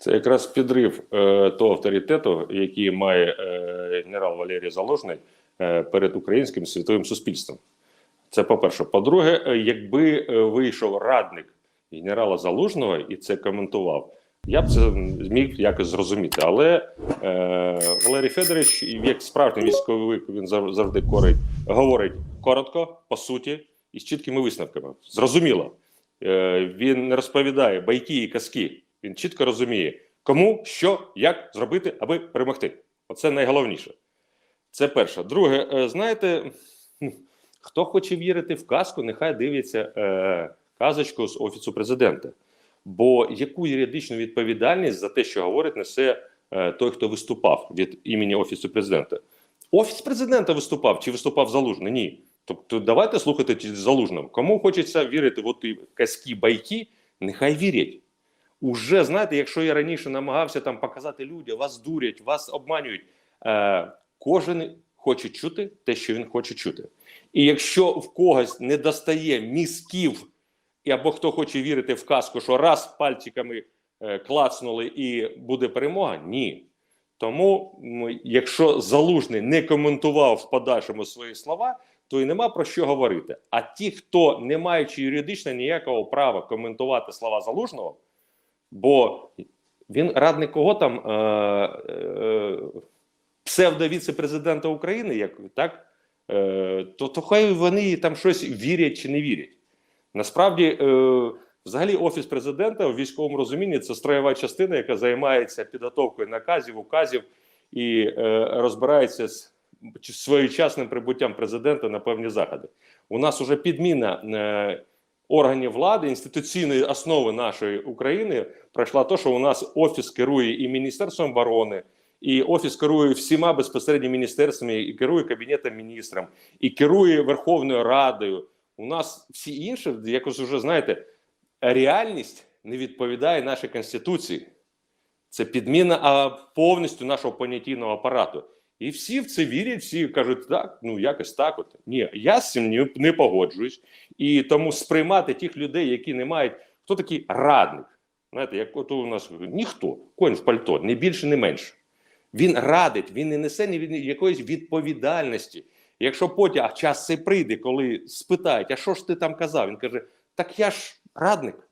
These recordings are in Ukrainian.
Це якраз підрив е, того авторитету, який має е, генерал Валерій Залужний е, перед українським світовим суспільством. Це по-перше. По-друге, е, якби е, вийшов радник генерала Залужного і це коментував, я б це зміг якось зрозуміти. Але е, Валерій Федорович, як справжній військовий, він завжди корить, говорить коротко, по суті, і з чіткими висновками. Зрозуміло. Е, він не розповідає байки і казки. Він чітко розуміє, кому, що, як зробити, аби перемогти. Оце найголовніше. Це перше. Друге, е, знаєте, хто хоче вірити в казку, нехай дивиться е, казочку з офісу президента. Бо яку юридичну відповідальність за те, що говорить, несе е, той, хто виступав від імені офісу президента? Офіс президента виступав чи виступав залужний? Ні. Тобто, давайте слухати ті- залужного. Кому хочеться вірити в оті казки байки, нехай вірять. Уже знаєте, якщо я раніше намагався там показати людям, вас дурять, вас обманюють. Е, кожен хоче чути те, що він хоче чути. І якщо в когось не достає мізків, або хто хоче вірити в казку, що раз пальчиками е, клацнули і буде перемога, ні. Тому, якщо залужний не коментував в подальшому свої слова, то і нема про що говорити. А ті, хто не маючи юридично ніякого права коментувати слова залужного, бо він радник кого там е, е, псевдо-віце-президента України, як так, е, то, то хай вони там щось вірять чи не вірять. Насправді, е, взагалі, офіс президента в військовому розумінні це строєва частина, яка займається підготовкою наказів, указів і е, розбирається з своєчасним прибуттям президента на певні заходи. У нас уже підміна е, органів влади, інституційної основи нашої України пройшла то, що у нас офіс керує і Міністерством оборони, і офіс керує всіма безпосередньо міністерствами, і керує кабінетом міністром, і керує Верховною Радою. У нас всі інші, якось вже знаєте, реальність не відповідає нашій конституції. Це підміна а, повністю нашого понятійного апарату. І всі в це вірять, всі кажуть, так, ну якось так. От ні, я з цим не, погоджуюсь. І тому сприймати тих людей, які не мають, хто такий радник. Знаєте, як от у нас ніхто, конь в пальто, не більше, не менше. Він радить, він не несе ні якоїсь відповідальності. Якщо потім а час цей прийде, коли спитають, а що ж ти там казав? Він каже: Так я ж радник.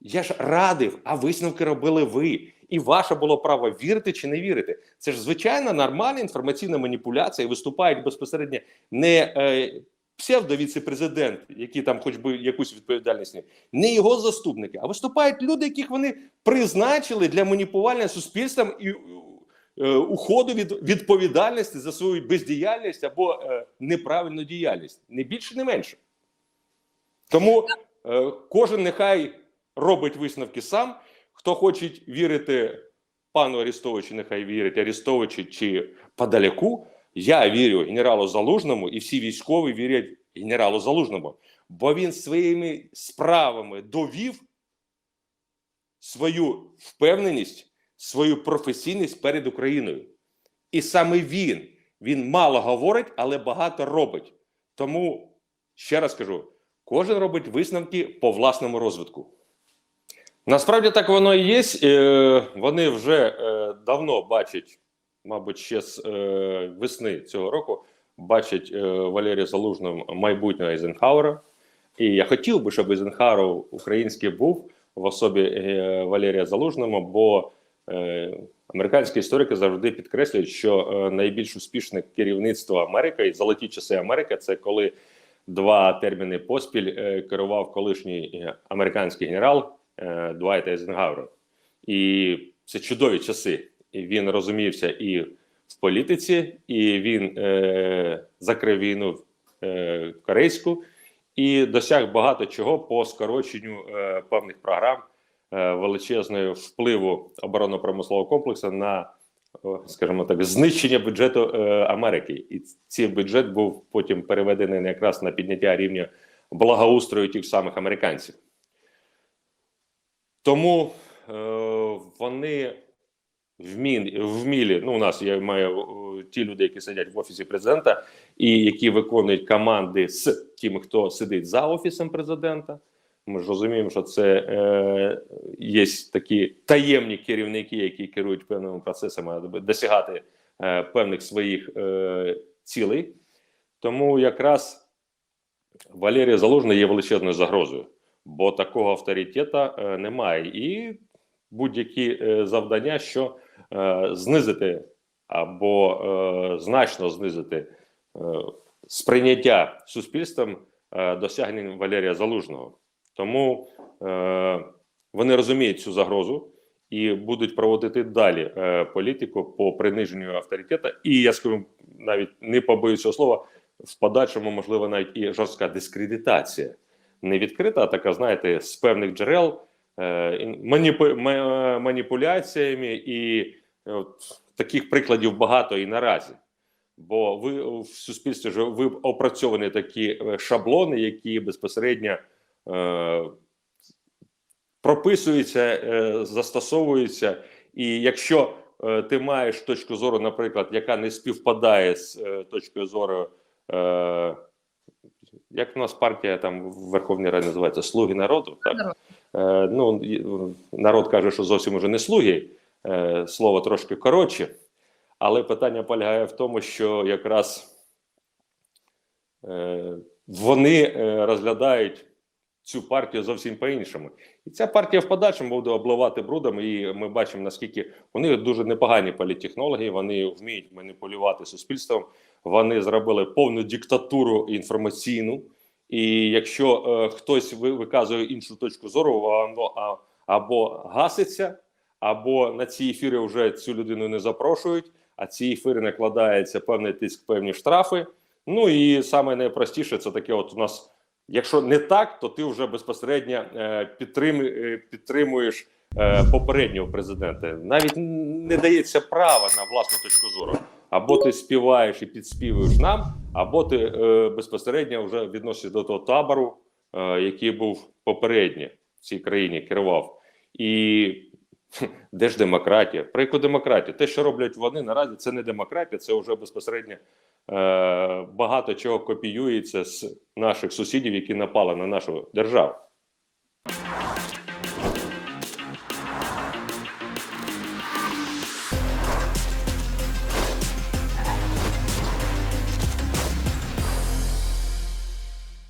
Я ж радив, а висновки робили ви. І ваше було право вірити чи не вірити. Це ж звичайна нормальна інформаційна маніпуляція. Виступають безпосередньо не е, псевдо-віце-президент, який там хоч би якусь відповідальність, не, його заступники, а виступають люди, яких вони призначили для маніпулювання суспільством і е, уходу від відповідальності за свою бездіяльність або е, неправильну діяльність. Не більше, не менше. Тому е, кожен нехай робить висновки сам. Хто хоче вірити пану Арестовичу, нехай вірить Арестовичу чи подаляку. Я вірю генералу Залужному, і всі військові вірять генералу Залужному, бо він своїми справами довів свою впевненість, свою професійність перед Україною. І саме він, він мало говорить, але багато робить. Тому ще раз кажу: кожен робить висновки по власному розвитку. Насправді так воно і є. Е, Вони вже е, давно бачать, мабуть, ще з е, весни цього року бачать Валерія Залужним майбутнього Ейзенхауера. І я хотів би, щоб Ейзенхауер український був в особі Валерія Залужного, бо американські історики завжди підкреслюють, що найбільш успішне керівництво Америки і золоті часи Америки це коли два терміни поспіль керував колишній американський генерал е, Дуайт Ейзенгауер. І це чудові часи. І він розумівся і в політиці, і він е, закрив війну е, корейську і досяг багато чого по скороченню е, певних програм е, величезного впливу оборонно-промислового комплексу на, скажімо так, знищення бюджету е, Америки. І цей бюджет був потім переведений якраз на підняття рівня благоустрою тих самих американців. Тому е, вони вмін, вмілі. Ну, у нас я маю ті люди, які сидять в офісі президента, і які виконують команди з тими, хто сидить за офісом президента. Ми ж розуміємо, що це е, є такі таємні керівники, які керують певними процесами, аби досягати е, певних своїх е, цілей. Тому якраз Валерій Залужний є величезною загрозою, бо такого авторитета е, немає. І будь-які е, завдання, що е, знизити або значно знизити сприйняття суспільством досягнень Валерія Залужного. Тому вони розуміють цю загрозу і будуть проводити далі політику по приниженню авторитету. І я скажу навіть не побоюсь цього слова, в подальшому можливо навіть і жорстка дискредитація. Не відкрита, а така, знаєте, з певних джерел е, маніпу, маніпуляціями, і е, от, таких прикладів багато і наразі. Бо ви в суспільстві вже ви опрацьовані такі е, шаблони, які безпосередньо е, прописуються, е, застосовуються. І якщо е, ти маєш точку зору, наприклад, яка не співпадає з е, точкою зору, е, як у нас партія там в Верховній Раді називається Слуги народу, так? Народ. Е, ну, народ каже, що зовсім уже не слуги, е, слово трошки коротше. Але питання полягає в тому, що якраз е, вони е, розглядають цю партію зовсім по-іншому. І ця партія в подальшому буде обливати брудом, і ми бачимо, наскільки вони дуже непогані політтехнологи, вони вміють маніпулювати суспільством, вони зробили повну диктатуру інформаційну. І якщо е, хтось виказує іншу точку зору, воно а, або гаситься, або на ці ефіри вже цю людину не запрошують, а ці ефіри накладається певний тиск, певні штрафи. Ну і саме найпростіше це таке: от у нас, якщо не так, то ти вже безпосередньо е, підтрим, е, підтримуєш е, попереднього президента. Навіть не дається права на власну точку зору. Або ти співаєш і підспівуєш нам, або ти е, безпосередньо вже відносишся до того табору, е, який був попередньо в цій країні, керував. І де ж демократія? Про яку демократію? Те, що роблять вони наразі, це не демократія, це вже безпосередньо е, багато чого копіюється з наших сусідів, які напали на нашу державу.